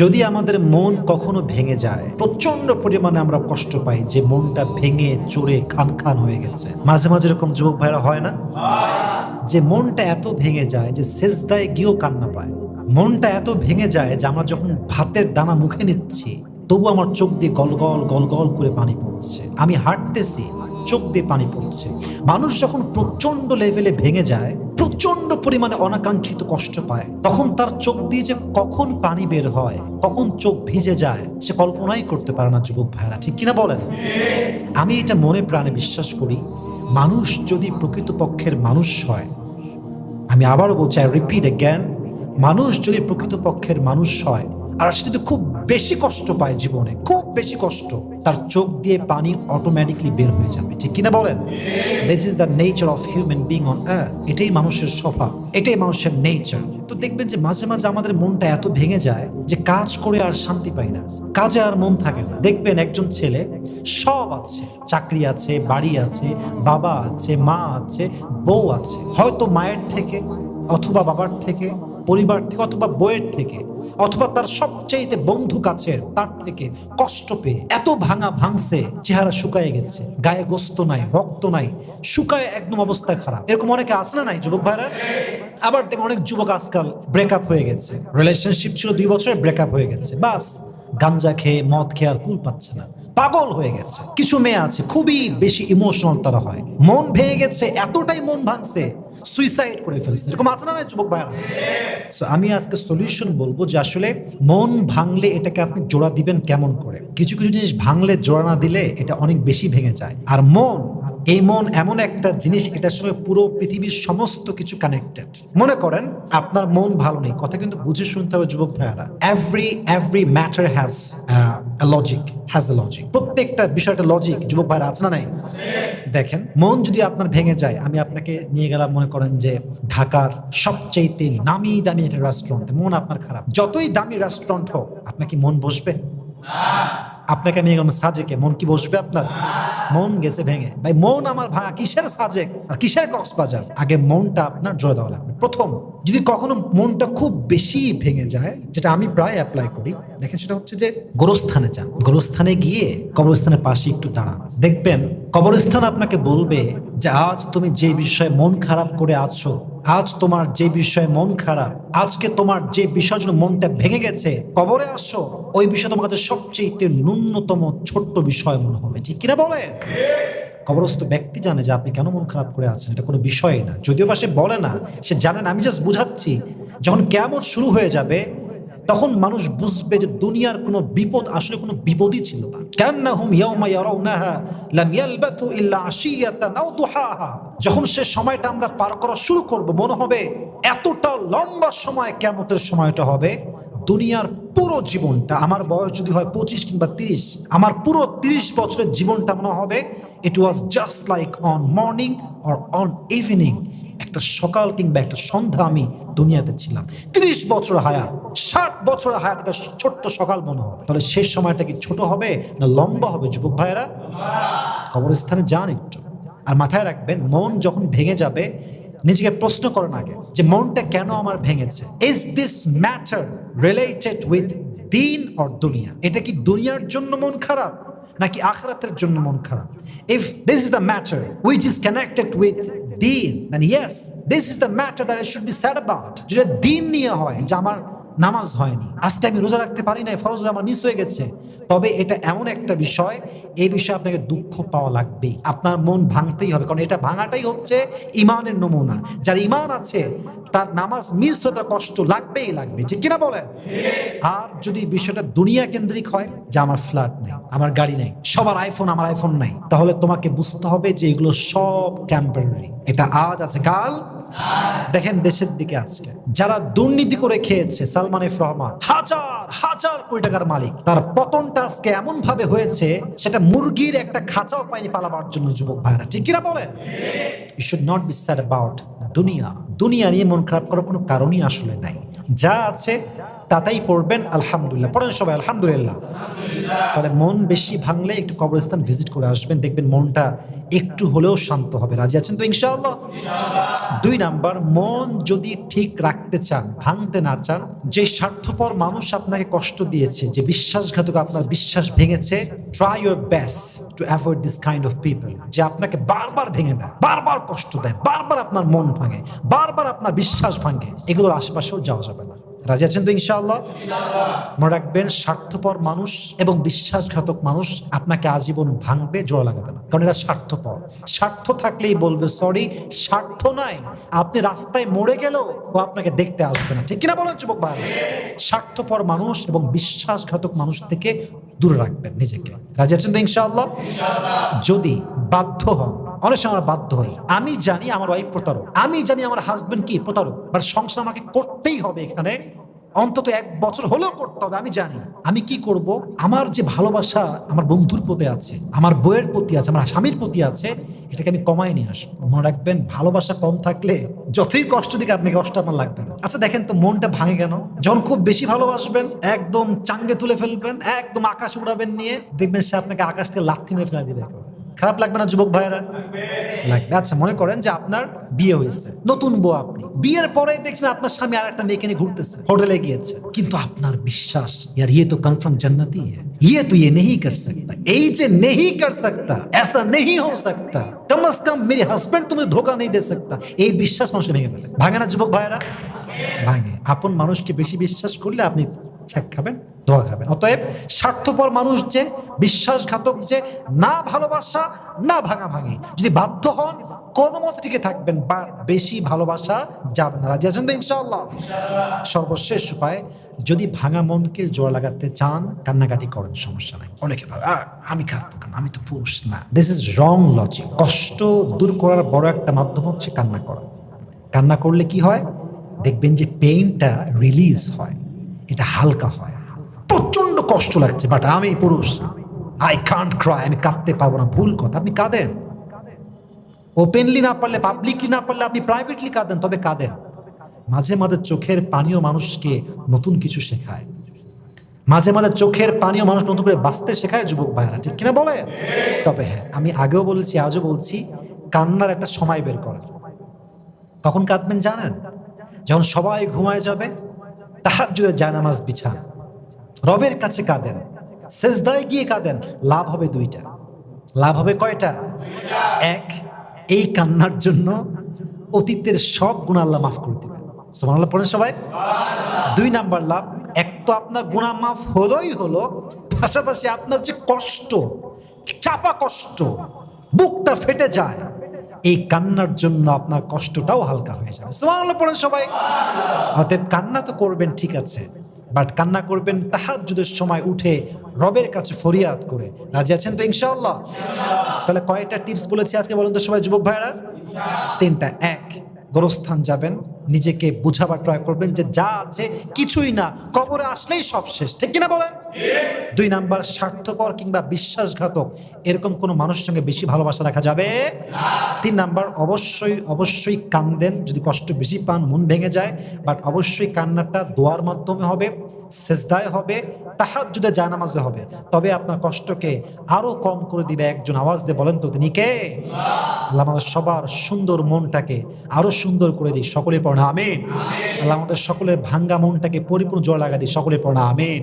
যদি আমাদের মন কখনো ভেঙে যায় প্রচণ্ড পরিমাণে আমরা কষ্ট পাই যে মনটা ভেঙে চড়ে খান খান হয়ে গেছে। মাঝে মাঝে এরকম যুবক ভাইরা হয় না? যে মনটা এত ভেঙে যায় যে শেষদায় গিয়েও কান্না পায়। মনটা এত ভেঙে যায় যে আমরা যখন ভাতের দানা মুখে নিচ্ছি, তবু আমার চোখ দিয়ে গলগল গলগল করে পানি পড়ছে। আমি হাঁটতেছি চোখ দিয়ে পানি পড়ছে। মানুষ যখন প্রচণ্ড লেভেলে ভেঙে যায় প্রচণ্ড পরিমাণে অনাকাঙ্ক্ষিত কষ্ট পায়, তখন তার চোখ দিয়ে যে কখন পানি বের হয়, কখন চোখ ভিজে যায়, সে কল্পনাই করতে পারে না যুবক ভাইরা। ঠিক কিনা বলেন? আমি এটা মনে প্রাণে বিশ্বাস করি, মানুষ যদি প্রকৃতপক্ষের মানুষ হয়, আমি আবারও বলছি আই রিপিট জ্ঞান মানুষ যদি প্রকৃতপক্ষের মানুষ হয় আর সে যদি খুব বেশি কষ্ট পায় জীবনে, খুব বেশি কষ্ট। তার চোখ দিয়ে পানি অটোমেটিকলি বের হয়ে যাবে, ঠিক কিনা বলেন? This is the nature of human being on earth এটাই মানুষের স্বভাব, এটাই মানুষের নেচার তো দেখবেন যে মাঝে মাঝে আমাদের মনটা এত ভেঙে যায় যে কাজ করে আর শান্তি পাই না, কাজে আর মন থাকে না। দেখবেন একজন ছেলে, সব আছে, চাকরি আছে, বাড়ি আছে, বাবা আছে, মা আছে, বউ আছে। হয়তো মায়ের থেকে অথবা বাবার থেকে পরিবার থেকে অথবা বইয়ের থেকে, অথবা তার সবচেয়ে বন্ধু কাছের, তার থেকে কষ্ট পেয়ে এত ভাঙা ভাঙছে, চেহারা শুকায় গেছে, গায়ে গোস্ত নাই, রক্ত নাই, শুকায় একদম অবস্থা খারাপ। এরকম অনেকে আছে না নাই, যুবক ভাইরা? আবার দেখবেন অনেক যুবক আজকাল ব্রেকআপ হয়ে গেছে। রিলেশনশিপ ছিল দুই বছরের ব্রেকআপ হয়ে গেছে। বাস, গাঞ্জা খেয়ে মদ খেয়ে আর কুল পাচ্ছে না। পাগল হয়ে গেছে। কিছু মেয়ে আছে, খুবই বেশি ইমোশনাল তারা হয়। মন ভেঙে গেছে, এতটাই মন ভাঙছে সুইসাইড করে ফেলছে। এরকম আছে না যুবক ভাইরা সো আমি আজকে সলিউশন বলব যে আসলে মন ভাঙলে এটাকে আপনি জোড়া দিবেন কেমন করে? কিছু কিছু জিনিস ভাঙলে, জোড়া না দিলে এটা অনেক বেশি ভেঙে যায়। আর মন এই মন এমন একটা জিনিস, এটার সঙ্গে পুরো পৃথিবীর সমস্ত কিছু কানেক্টেড মনে করেন, আপনার মন ভালো নেই, কথা কিন্তু বুঝে শুনতে হবে যুবক ভাইয়ারা। Every every matter has logic has a logic প্রত্যেকটা বিষয়টা লজিক যুবক ভাইরা, আছে না নাই? দেখেন, মন যদি আপনার ভেঙে যায়, আমি আপনাকে নিয়ে গেলাম, মনে করেন যে ঢাকার সবচেয়ে নামি দামি একটা রেস্টুরেন্ট মন আপনার খারাপ। যতই দামি রেস্টুরেন্ট হোক, আপনার কি মন বসবে? আপনাকে আমি গেলাম সাজেকে, মন কি বসবে আপনার? মন গেছে ভেঙে। ভাই, মন আমার ভাঙা কিসের সাজেক? আর কিসের কক্সবাজার? আগে মনটা আপনার জোরে দেওয়া লাগবে। প্রথম, যদি কখনো মনটা খুব বেশি ভেঙে যায়, যেটা আমি প্রায় অ্যাপ্লাই করি, দেখেন সেটা হচ্ছে যে গোরস্থানে যান। গোরস্থানে গিয়ে কবরস্থানের পাশে একটু দাঁড়ান। দেখবেন, কবরস্থান আপনাকে বলবে যে, আজ তুমি যে বিষয়ে মন খারাপ করে আছো আজ তোমার যে বিষয়ে মন খারাপ, আজকে তোমার যে বিষয়ের জন্য মনটা ভেঙে গেছে, কবরে আসো, ওই বিষয় তোমার কাছে সবচেয়ে ন্যূনতম ছোট্ট বিষয় মনে হবে। ঠিক কিনা বলে কবরস্থ ব্যক্তি জানে যে আপনি কেন মন খারাপ করে আছেন, এটা কোনো বিষয় না। যদিও বা সে বলে না, সে জানে না, আমি জাস্ট বুঝাচ্ছি, যখন কেমন শুরু হয়ে যাবে তখন মানুষ বুঝবে যে দুনিয়ার কোনো বিপদ, আসলে কোনো বিপদই ছিল না। ইয়ালবাথু ইল্লা যখন সে সময়টা আমরা পার করা শুরু করব, মনে হবে এতটা লম্বা সময় কেমতের সময়টা হবে, দুনিয়ার পুরো জীবনটা, আমার বয়স যদি হয় পঁচিশ কিংবা তিরিশ, আমার পুরো তিরিশ বছরের জীবনটা মনে হবে it was just like on morning or on evening একটা সকাল কিংবা একটা সন্ধ্যা আমি দুনিয়াতে ছিলাম। তিরিশ বছর হায়াত ষাট বছর হায়াত একটা ছোট্ট সকাল মনে হবে। তাহলে শেষ সময়টা কি ছোট হবে না লম্বা হবে, যুবক ভাইয়েরা? কবরস্থানে যান একটু। আর মাথায় রাখবেন, মন যখন ভেঙে যাবে নিজেকে প্রশ্ন করেন আগে যে মনটা কেন আমার ভেঙেছে? Is this matter related with দিন অর দুনিয়া? এটা কি দুনিয়ার জন্য মন খারাপ নাকি আখরাতের জন্য মন খারাপ? If this is the matter which is connected with দিন then yes this is the matter that I should be sad about যেটা দিন নিয়ে হয়, যে আমার নামাজ হয়নি। আজকে আমি রোজা রাখতে পারি না ফরজ আমার মিস হয়ে গেছে। তবে এটা এমন একটা বিষয় এই বিষয়ে আপনাকে দুঃখ পাওয়া লাগবেই। আপনার মন ভাঙতেই হবে কারণ এটা ভাঙাটাই হচ্ছে ইমানের নমুনা। যার ইমান আছে তার নামাজ মিস হতে কষ্ট লাগবেই লাগবে। ঠিক কিনা বলেন? আর যদি বিষয়টা দুনিয়া কেন্দ্রিক হয় যে আমার ফ্ল্যাট নেই, আমার গাড়ি নেই, সবার আইফোন আমার আইফোন নাই। তাহলে তোমাকে বুঝতে হবে যে এগুলো সব টেম্পোরারি এটা আজ আছে, কাল দেখেন দেশের দিকে আজকে। যারা দুর্নীতি করে খেয়েছে, সালমান এফ রহমান, হাজার হাজার কোটি টাকার মালিক, তার পতনটা আজকে এমন ভাবে হয়েছে, সেটা মুরগির একটা খাঁচাও পায়নি পালাবার জন্য যুবক ভাইরা। ঠিক কিনা বলেন? You should not be sad about দুনিয়া। দুনিয়া নিয়ে মন খারাপ করার কোনো কারণই আসলে নাই। যা আছে তাতেই পড়বেন, আলহামদুলিল্লাহ। পড়েন সবাই, আলহামদুলিল্লাহ। তাহলে মন বেশি ভাঙলে একটু কবরস্থান ভিজিট করে আসবেন, দেখবেন মনটা একটু হলেও শান্ত হবে। রাজি আছেন তো ইনশাআল্লাহ? দুই নাম্বার, মন যদি ঠিক রাখতে চান, ভাঙতে না চান, যে স্বার্থপর মানুষ আপনাকে কষ্ট দিয়েছে, যে বিশ্বাসঘাতক আপনার বিশ্বাস ভেঙেছে try your best to avoid this kind of people যে আপনাকে বারবার ভেঙে দেয়, বারবার কষ্ট দেয়, বারবার আপনার মন ভাঙে, বারবার আপনার বিশ্বাস ভাঙে, এগুলোর আশেপাশেও যাওয়া যাবে না। রাজি আছেন তো ইনশাআল্লাহ? মনে রাখবেন, স্বার্থপর মানুষ এবং বিশ্বাসঘাতক মানুষ আপনাকে আজীবন ভাঙবে, জোড়া লাগাবে না। কারণ এরা স্বার্থপর। স্বার্থ থাকলেই বলবে, সরি, স্বার্থ নাই। আপনি রাস্তায় মরে গেলেও ও আপনাকে দেখতে আসবে না। ঠিক কিনা বলেন, যুবক ভাই? স্বার্থপর মানুষ এবং বিশ্বাসঘাতক মানুষ থেকে দূরে রাখবেন নিজেকে। রাজি আছেন তো ইনশাআল্লাহ? যদি বাধ্য হন অনেক সময় আমরা বাধ্য হই। আমি জানি আমার ওয়াইফ প্রতারক আমি জানি আমার হাজব্যান্ড কি প্রতারক বাট সংসার আমাকে করতেই হবে এখানে। অন্তত এক বছর হলেও করতে হবে, আমি জানি। আমি কি করব? আমার যে ভালোবাসা আমার বন্ধুর প্রতি আছে, আমার বইয়ের প্রতি আছে, আমার স্বামীর প্রতি আছে, এটাকে আমি কমায় নিয়ে আসব। মনে রাখবেন, ভালোবাসা কম থাকলে যতই কষ্ট দিকে আপনি কষ্ট আপনার লাগবে না। আচ্ছা দেখেন তো মনটা ভাঙে কেন? যখন খুব বেশি ভালোবাসবেন, একদম চাঙ্গে তুলে ফেলবেন, একদম আকাশ উড়াবেন নিয়ে, দেখবেন সে আপনাকে আকাশ থেকে লাথি মেরে ফেলা দিবে। খারাপ লাগবে না যুবক ভাইয়েরা লাগবে আচ্ছা মনে করেন যে আপনার বিয়ে হয়েছে নতুন বউ আপনি বিয়ের পরে দেখছেন আপনার স্বামী আর একটা মেয়েকে নিয়ে ঘুরতেছে হোটেলে গিয়েছে কিন্তু আপনার বিশ্বাস यार ये तो कंफर्म जन्नती है ये तो ये नहीं कर सकता এই যে नहीं कर सकता ऐसा नहीं हो सकता कम से कम मेरे हस्बैंड तुम्हें धोखा नहीं दे सकता এই বিশ্বাস মানুষকে ভেঙে ফেলে ভাঙে না যুবক ভাইয়েরা ভাঙে আপন মানুষকে বেশি বিশ্বাস করলে আপনি ছ্যাক খাবেন ধোয়া খাবেন। অতএব স্বার্থপর মানুষ যে বিশ্বাসঘাতক যে না ভালোবাসা না ভাঙা ভাঙি যদি বাধ্য হন কোনো মতে টিকে থাকবেন বা বেশি ভালোবাসা যাবে না। রাজি আছেন তো ইনশাআল্লাহ? সর্বশেষ উপায় যদি ভাঙা মনকে জোড়া লাগাতে চান কান্নাকাটি করেন সমস্যা নাই। অনেকে ভাবে "আহ, আমি কাঁদবো কেন? আমি তো পুরুষ না। দিস ইজ রং লজিক কষ্ট দূর করার বড় একটা মাধ্যম হচ্ছে কান্না করা। কান্না করলে কি হয়? দেখবেন যে পেইনটা রিলিজ হয়। এটা হালকা হয়। প্রচণ্ড কষ্ট লাগছে বাট আমি পুরুষ। আই কান্ট ক্রাই আমি কাঁদতে পারব না, ভুল কথা, আপনি কাঁদেন। ওপেনলি না পারলে পাবলিকলি না পারলে আপনি প্রাইভেটলি কাঁদেন, তবে কাঁদেন। মাঝে মাঝে চোখের পানীয় মানুষকে নতুন কিছু শেখায়। মাঝে মাঝে চোখের পানীয় মানুষ নতুন করে বাঁচতে শেখায়, যুবক ভাইয়েরা, ঠিক কিনা বলে? তবে হ্যাঁ আমি আগেও বলেছি, আজও বলছি, কান্নার একটা সময় বের করেন। কখন কাঁদবেন জানেন? যখন সবাই ঘুমায় যাবে তাহার জুড়ে জায়নামাজ বিছান। রবের কাছে কাঁদেন। শেষদায় গিয়ে কাঁদেন। লাভ হবে দুইটা। লাভ হবে কয়টা? এক, এই কান্নার জন্য অতীতের সব গুণ আল্লাহ মাফ করে দিবেন। সুবহানাল্লাহ, পড়েন সবাই। দুই নাম্বার লাভ, এক তো আপনার গুণা মাফ হলোই হলো, পাশাপাশি আপনার যে কষ্ট, চাপা কষ্ট, বুকটা ফেটে যায়। এই কান্নার জন্য আপনার কষ্টটাও হালকা হয়ে যাবে। সুবহানাল্লাহ, পড়েন সবাই। অতএব কান্না তো করবেন, ঠিক আছে। বাট কান্না করবেন তাহার যদি সময় উঠে রবের কাছে ফরিয়াদ করে। রাজি আছেন তো ইনশাল্লাহ তাহলে কয়েকটা টিপস বলেছি আজকে বলুন তো সবাই, যুবক ভাইরা তিনটা। এক, গোরস্থান যাবেন। নিজেকে বুঝাবার ট্রাই করবেন যে যা আছে কিছুই না। কবরে আসলেই সব শেষ। ঠিক কিনা বলেন? দুই নাম্বার স্বার্থপর কিংবা বিশ্বাসঘাতক। এরকম কোনো মানুষের সঙ্গে বেশি ভালোবাসা রাখা যাবে? তিন নাম্বার অবশ্যই অবশ্যই কান্দেন। যদি কষ্ট বেশি পান মন ভেঙে যায়। বাট অবশ্যই কান্নাটা দোয়ার মাধ্যমে হবে সেজদায় হবে তাহার যদি জানামাজে হবে। তবে আপনার কষ্টকে আরও কম করে দিবে একজন। আওয়াজ দিয়ে বলেন তো তিনি কে? আল্লাহ সবার সুন্দর মনটাকে আরও সুন্দর করে দিই সকলে পড়া আমিন। আল্লাহ আমাদের সকলের ভাঙ্গা মনটাকে পরিপূর্ণ জোর লাগা দিই সকলে পড়া আমিন।